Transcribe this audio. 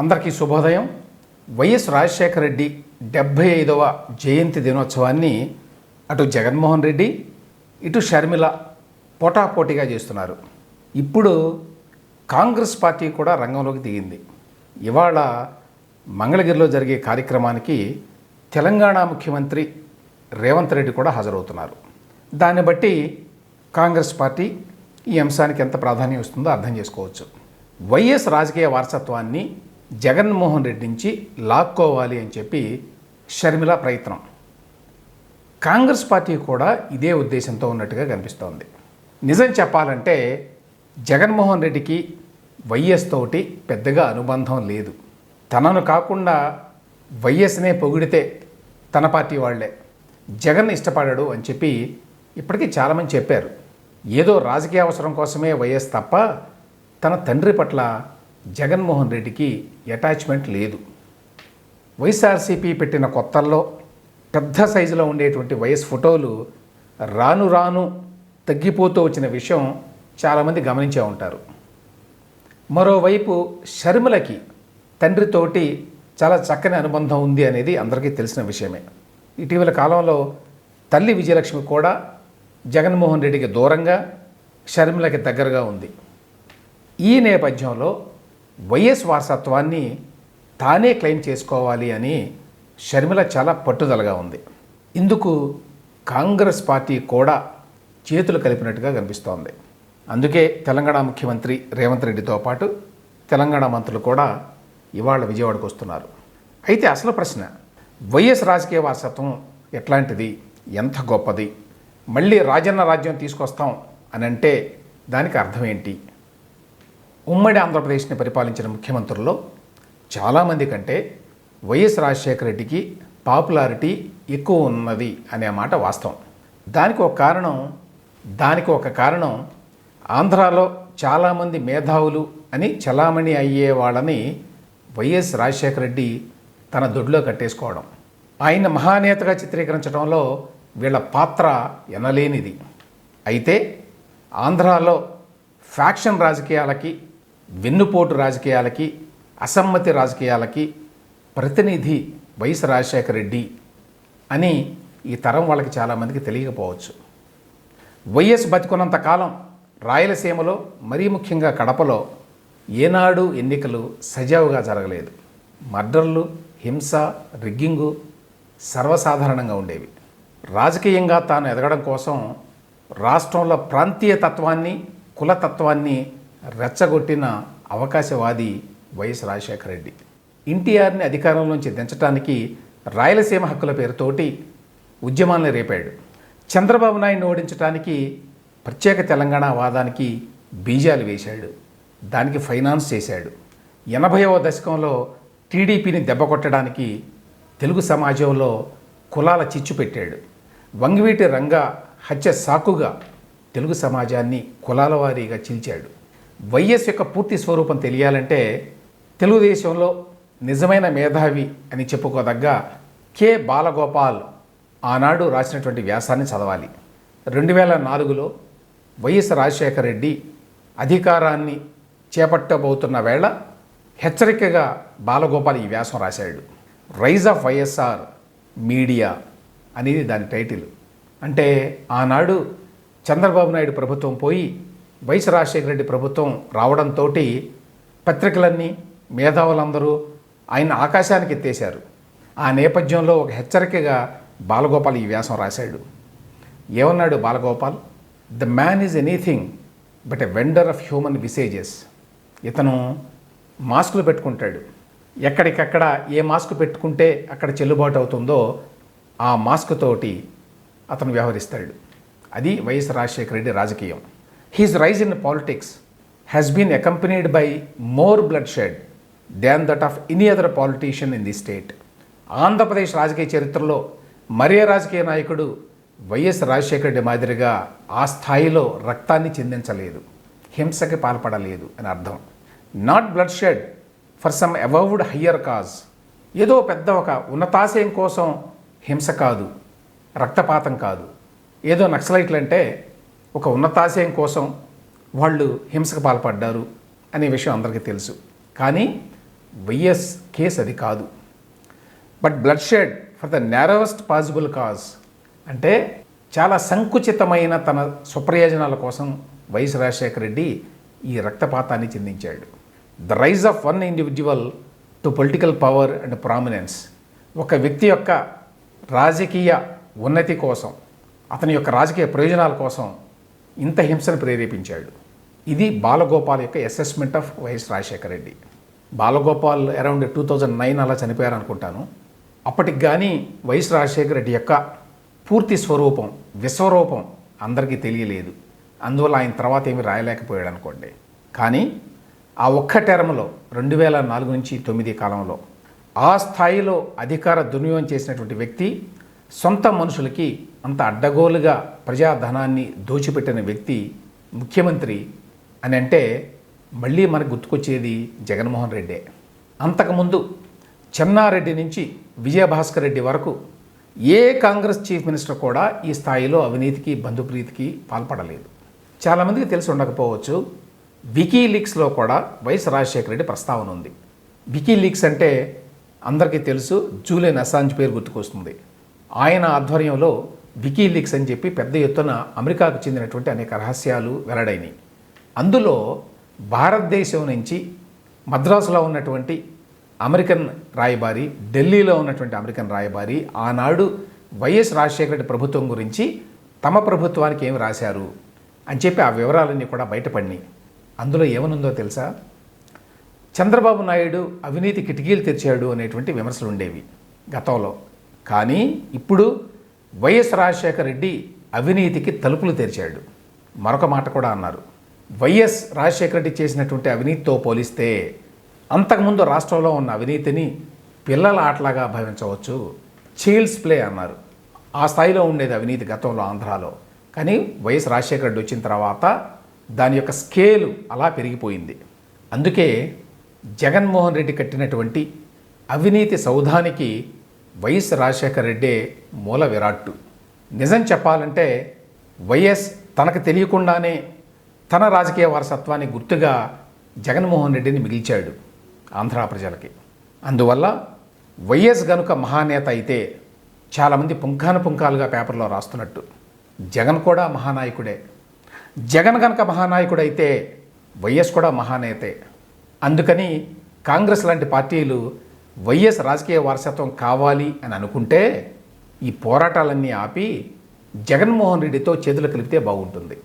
అందరికీ శుభోదయం. వైఎస్ రాజశేఖర రెడ్డి డెబ్భై ఐదవ జయంతి దినోత్సవాన్ని అటు జగన్మోహన్ రెడ్డి ఇటు షర్మిల పోటాపోటీగా చేస్తున్నారు. ఇప్పుడు కాంగ్రెస్ పార్టీ కూడా రంగంలోకి దిగింది. ఇవాళ మంగళగిరిలో జరిగే కార్యక్రమానికి తెలంగాణ ముఖ్యమంత్రి రేవంత్ రెడ్డి కూడా హాజరవుతున్నారు. దాన్ని బట్టి కాంగ్రెస్ పార్టీ ఈ అంశానికి ఎంత ప్రాధాన్యం ఇస్తుందో అర్థం చేసుకోవచ్చు. వైఎస్ రాజకీయ వారసత్వాన్ని జగన్మోహన్ రెడ్డి నుంచి లాక్కోవాలి అని చెప్పి షర్మిల ప్రయత్నం. కాంగ్రెస్ పార్టీ కూడా ఇదే ఉద్దేశంతో ఉన్నట్టుగా కనిపిస్తోంది. నిజం చెప్పాలంటే జగన్మోహన్ రెడ్డికి వైఎస్ తోటి పెద్దగా అనుబంధం లేదు. తనను కాకుండా వైఎస్నే పొగిడితే తన పార్టీ వాళ్ళే. జగన్ ఇష్టపడాడు అని చెప్పి ఇప్పటికీ చాలామంది చెప్పారు. ఏదో రాజకీయ అవసరం కోసమే వైఎస్ తప్ప తన తండ్రి పట్ల జగన్మోహన్ రెడ్డికి అటాచ్మెంట్ లేదు. వైఎస్ఆర్సీపీ పెట్టిన కొత్తల్లో పెద్ద సైజులో ఉండేటువంటి వయస్ ఫోటోలు రాను రాను తగ్గిపోతూ వచ్చిన విషయం చాలామంది గమనించే ఉంటారు. మరోవైపు షర్మిలకి తండ్రితోటి చాలా చక్కని అనుబంధం ఉంది అనేది అందరికీ తెలిసిన విషయమే. ఇటీవల కాలంలో తల్లి విజయలక్ష్మి కూడా జగన్మోహన్ రెడ్డికి దూరంగా షర్మిలకి దగ్గరగా ఉంది. ఈ నేపథ్యంలో వైఎస్ వారసత్వాన్ని తానే క్లెయిమ్ చేసుకోవాలి అని షర్మిల చాలా పట్టుదలగా ఉంది. ఇందుకు కాంగ్రెస్ పార్టీ కూడా చేతులు కలిపినట్టుగా కనిపిస్తోంది. అందుకే తెలంగాణ ముఖ్యమంత్రి రేవంత్ రెడ్డితో పాటు తెలంగాణ మంత్రులు కూడా ఇవాళ విజయవాడకు వస్తున్నారు. అయితే అసలు ప్రశ్న వైఎస్ రాజకీయ వారసత్వం ఎట్లాంటిది? ఎంత గొప్పది? మళ్ళీ రాజన్న రాజ్యం తీసుకొస్తాం అని అంటే దానికి అర్థం ఏంటి? ఉమ్మడి ఆంధ్రప్రదేశ్ని పరిపాలించిన ముఖ్యమంత్రుల్లో చాలామంది కంటే వైఎస్ రాజశేఖర రెడ్డికి పాపులారిటీ ఎక్కువ ఉన్నది అనే మాట వాస్తవం. దానికి ఒక కారణం దానికి ఒక కారణం ఆంధ్రాలో చాలామంది మేధావులు అని చలామణి అయ్యే వాళ్ళని వైఎస్ రాజశేఖర రెడ్డి తన దొడ్లో కట్టేసుకోవడం. ఆయన మహానేతగా చిత్రీకరించడంలో వీళ్ళ పాత్ర ఎనలేనిది. అయితే ఆంధ్రాలో ఫ్యాక్షన్ రాజకీయాలకి వెన్నుపోటు రాజకీయాలకి అసమ్మతి రాజకీయాలకి ప్రతినిధి వైఎస్ రాజశేఖర రెడ్డి అని ఈ తరం వాళ్ళకి చాలామందికి తెలియకపోవచ్చు. వైఎస్ బతికున్నంత కాలం రాయలసీమలో మరీ ముఖ్యంగా కడపలో ఏనాడు ఎన్నికలు సజావుగా జరగలేదు. మర్డర్లు హింస రిగ్గింగు సర్వసాధారణంగా ఉండేవి. రాజకీయంగా తాను ఎదగడం కోసం రాష్ట్రంలో ప్రాంతీయ తత్వాన్ని కులతత్వాన్ని రెచ్చగొట్టిన అవకాశవాది వైఎస్ రాజశేఖర రెడ్డి. ఎన్టీఆర్ని అధికారంలోంచి దించడానికి రాయలసీమ హక్కుల పేరుతోటి ఉద్యమాలను రేపాడు. చంద్రబాబు నాయుడిని ఓడించడానికి ప్రత్యేక తెలంగాణ వాదానికి బీజాలు వేశాడు. దానికి ఫైనాన్స్ చేశాడు. ఎనభైవ దశకంలో టీడీపీని దెబ్బకొట్టడానికి తెలుగు సమాజంలో కులాల చిచ్చు పెట్టాడు. వంగివీటి రంగ హత్య సాకుగా తెలుగు సమాజాన్ని కులాల వారీగా చీల్చాడు. వైఎస్ యొక్క పూర్తి స్వరూపం తెలియాలంటే తెలుగుదేశంలో నిజమైన మేధావి అని చెప్పుకోదగ్గ కె బాలగోపాల్ ఆనాడు రాసినటువంటి వ్యాసాన్ని చదవాలి. రెండు వేల నాలుగులో వైఎస్ రాజశేఖర రెడ్డి అధికారాన్ని చేపట్టబోతున్న వేళ హెచ్చరికగా బాలగోపాల్ ఈ వ్యాసం రాశాడు. రైజ్ ఆఫ్ వైఎస్ఆర్ మీడియా అనేది దాని టైటిల్. అంటే ఆనాడు చంద్రబాబు నాయుడు ప్రభుత్వం పోయి వైఎస్ రాజశేఖర రెడ్డి ప్రభుత్వం రావడంతో పత్రికలన్నీ మేధావులందరూ ఆయన ఆకాశానికి ఎత్తేశారు. ఆ నేపథ్యంలో ఒక హెచ్చరికగా బాలగోపాల్ ఈ వ్యాసం రాశాడు. ఏమన్నాడు Balagopal? The man is anything but a vendor of human visages ఇతను మాస్కులు పెట్టుకుంటాడు. ఎక్కడికక్కడ ఏ మాస్క్ పెట్టుకుంటే అక్కడ చెల్లుబాటు అవుతుందో ఆ మాస్క్ తోటి అతను వ్యవహరిస్తాడు. అది వైఎస్ రాజశేఖర రెడ్డి రాజకీయం. He's rise in politics has been accompanied by more bloodshed than that of any other politician in the state Andhra Pradesh రాజకీయ చరిత్రలో మరే రాజకీయ నాయకుడు వైఎస్ రాజశేఖర రెడ్డి మాదిరిగా ఆ స్థాయిలో రక్తాన్ని చెందించలేదు హింసకి పాల్పడలేదు అని అర్థం. Not bloodshed for some avowed higher cause ఏదో పెద్ద ఒక ఉన్నతాశయం కోసం హింస కాదు రక్తపాతం కాదు. ఏదో నక్సలైట్లు అంటే ఒక ఉన్నతాశయం కోసం వాళ్ళు హింసకు పాల్పడ్డారు అనే విషయం అందరికీ తెలుసు. కానీ వైఎస్ కేసు అది కాదు. But bloodshed for the narrowest possible cause అంటే చాలా సంకుచితమైన తన స్వప్రయోజనాల కోసం వైఎస్ రాజశేఖర రెడ్డి ఈ రక్తపాతాన్ని చెందించాడు. The rise of one individual to political power and prominence. ఒక వ్యక్తి యొక్క రాజకీయ ఉన్నతి కోసం అతని యొక్క రాజకీయ ప్రయోజనాల కోసం ఇంత హింసను ప్రేరేపించాడు. ఇది బాలగోపాల్ యొక్క assessment of YS Rajasekhara Reddy. Balagopal around two thousand nine అలా చనిపోయారు అనుకుంటాను అప్పటికి కానీ వైఎస్ రాజశేఖర రెడ్డి యొక్క పూర్తి స్వరూపం విశ్వరూపం అందరికీ తెలియలేదు. అందువల్ల ఆయన తర్వాత ఏమి రాయలేకపోయాడు అనుకోండి కానీ ఆ ఒక్క టెర్మ్లో రెండు వేల నాలుగు నుంచి తొమ్మిది కాలంలో ఆ స్థాయిలో అధికార దుర్వినియోగం చేసినటువంటి వ్యక్తి సొంత మనుషులకి అంత అడ్డగోలుగా ప్రజాధనాన్ని దోచిపెట్టిన వ్యక్తి ముఖ్యమంత్రి అని అంటే మళ్ళీ మనకు గుర్తుకొచ్చేది జగన్మోహన్ రెడ్డే. అంతకుముందు చెన్నారెడ్డి నుంచి విజయభాస్కర్ రెడ్డి వరకు ఏ కాంగ్రెస్ చీఫ్ మినిస్టర్ కూడా ఈ స్థాయిలో అవినీతికి బంధుప్రీతికి పాల్పడలేదు. చాలామందికి తెలిసి ఉండకపోవచ్చు వికీలీక్స్లో కూడా వైఎస్ రాజశేఖర రెడ్డి ప్రస్తావన ఉంది. వికీలీక్స్ అంటే అందరికీ తెలుసు జూలియన్ అసాంజ్ పేరు గుర్తుకొస్తుంది. ఆయన ఆధ్వర్యంలో వికీలీక్స్ అని చెప్పి పెద్ద ఎత్తున అమెరికాకు చెందినటువంటి అనేక రహస్యాలు వెల్లడైనవి అందులో భారతదేశం నుంచి మద్రాసులో ఉన్నటువంటి అమెరికన్ రాయబారి ఢిల్లీలో ఉన్నటువంటి అమెరికన్ రాయబారి ఆనాడు వైఎస్ రాజశేఖర రెడ్డి ప్రభుత్వం గురించి తమ ప్రభుత్వానికి ఏమి రాశారు అని చెప్పి ఆ వివరాలన్నీ కూడా బయటపడినాయి. అందులో ఏమనుందో తెలుసా? చంద్రబాబు నాయుడు అవినీతి కిటికీలు తెరిచాడు అనేటువంటి విమర్శలు ఉండేవి గతంలో. కానీ ఇప్పుడు వైఎస్ రాజశేఖర రెడ్డి అవినీతికి తలుపులు తెరిచాడు. మరొక మాట కూడా అన్నారు. వైఎస్ రాజశేఖర రెడ్డి చేసినటువంటి అవినీతితో పోలిస్తే అంతకుముందు రాష్ట్రంలో ఉన్న అవినీతిని పిల్లల ఆటలాగా భావించవచ్చు. చైల్డ్స్ ప్లే అన్నారు. ఆ స్థాయిలో ఉండేది అవినీతి గతంలో ఆంధ్రాలో. కానీ వైఎస్ రాజశేఖర రెడ్డి వచ్చిన తర్వాత దాని యొక్క స్కేలు అలా పెరిగిపోయింది. అందుకే జగన్మోహన్ రెడ్డి కట్టినటువంటి అవినీతి సౌధానికి వైఎస్ రాజశేఖర రెడ్డే మూల విరాట్టు. నిజం చెప్పాలంటే వైఎస్ తనకు తెలియకుండానే తన రాజకీయ వారసత్వాన్ని గుర్తుగా జగన్మోహన్ రెడ్డిని మిగిల్చాడు ఆంధ్ర ప్రజలకి. అందువల్ల వైఎస్ గనుక మహానేత అయితే చాలామంది పుంఖాను పుంఖాలుగా పేపర్లో రాస్తున్నట్టు. జగన్ కూడా మహానాయకుడే. జగన్ గనుక మహానాయకుడైతే వైఎస్ కూడా మహానేతే. అందుకని కాంగ్రెస్ లాంటి పార్టీలు వైఎస్ రాజకీయ వారసత్వం కావాలి అని అనుకుంటే ఈ పోరాటాలన్నీ ఆపి జగన్మోహన్ రెడ్డితో చేతులు కలిపితే బాగుంటుంది.